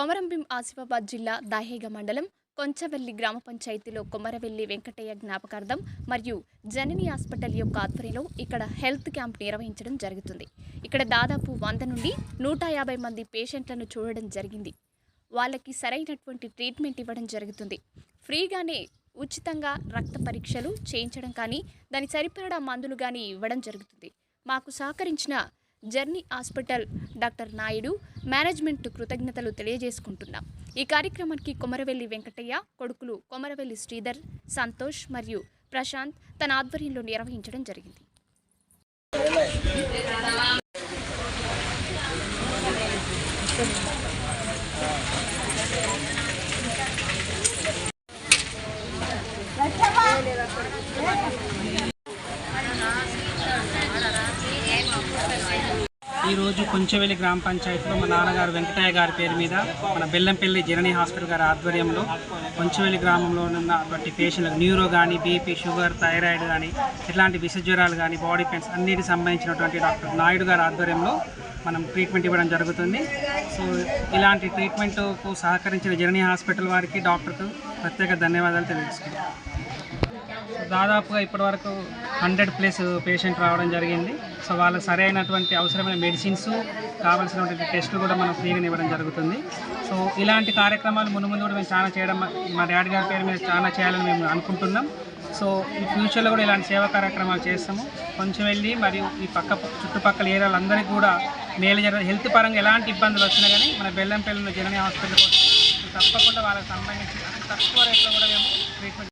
కొమరంభీం ఆసిఫాబాద్ జిల్లా దాహేగ మండలం కొంచవెల్లి గ్రామ పంచాయతీలో కొమరవెల్లి వెంకటయ్య జ్ఞాపకార్థం మరియు జనని హాస్పిటల్ యొక్క ఆధ్వర్యంలో ఇక్కడ హెల్త్ క్యాంప్ నిర్వహించడం జరుగుతుంది. ఇక్కడ దాదాపు వంద నుండి నూట యాభై మంది పేషెంట్లను చూడడం జరిగింది. వాళ్ళకి సరైనటువంటి ట్రీట్మెంట్ ఇవ్వడం జరుగుతుంది. ఫ్రీగానే ఉచితంగా రక్త పరీక్షలు చేయించడం కానీ దాని సరిపడా మందులు కానీ ఇవ్వడం జరుగుతుంది. మాకు సహకరించిన journey hospital. Doctor Naidu management కృతజ్ఞతలు తెలియజేసుకుంటున్నాం. ఈ కార్యక్రమానికి కొమరవెల్లి వెంకటయ్య కొడుకులు కొమరవెల్లి శ్రీధర్ సంతోష్ మరియు ప్రశాంత్ తన ఆధ్వర్యంలో నిర్వహించడం జరిగింది. ఈరోజు కొంచెవెల్లి గ్రామ పంచాయతీలో మా నాన్నగారు వెంకటయ్య గారి పేరు మీద మన బెల్లంపల్లి జననీ హాస్పిటల్ గారి ఆధ్వర్యంలో కొంచెవెల్లి గ్రామంలో ఉన్నటువంటి పేషెంట్లకు న్యూరో కానీ బీపీ షుగర్ థైరాయిడ్ కానీ ఇట్లాంటి విష జ్వరాలు కానీ బాడీ పెయిన్స్ అన్నిటికి సంబంధించినటువంటి డాక్టర్ నాయుడు గారి ఆధ్వర్యంలో మనం ట్రీట్మెంట్ ఇవ్వడం జరుగుతుంది. సో ఇలాంటి ట్రీట్మెంట్కు సహకరించిన జననీ హాస్పిటల్ వారికి డాక్టర్కు ప్రత్యేక ధన్యవాదాలు తెలియజేసుకుంటాం దాదాపుగా ఇప్పటివరకు హండ్రెడ్ ప్లస్ పేషెంట్ రావడం జరిగింది. సో వాళ్ళకి సరైనటువంటి అవసరమైన మెడిసిన్స్ కావాల్సినటువంటి టెస్టులు కూడా మనం ఫ్రీగా ఇవ్వడం జరుగుతుంది. సో ఇలాంటి కార్యక్రమాలు మును ముందు కూడా మేము చాలా చేయడం మా- డాడీ గారి పేరు మీద చాలా చేయాలని మేము అనుకుంటున్నాం. సో ఈ ఫ్యూచర్లో కూడా ఇలాంటి సేవా కార్యక్రమాలు చేస్తాము. కొంచెం వెళ్ళి మరియు ఈ పక్క చుట్టుపక్కల ఏరియాలందరికీ కూడా మేలు జరగ హెల్త్ పరంగా ఎలాంటి ఇబ్బందులు వచ్చినా కానీ మన బెల్లంపల్లి జననీ హాస్పిటల్ తప్పకుండా వాళ్ళకి సంబంధించి తక్కువ రేట్లో కూడా మేము ట్రీట్మెంట్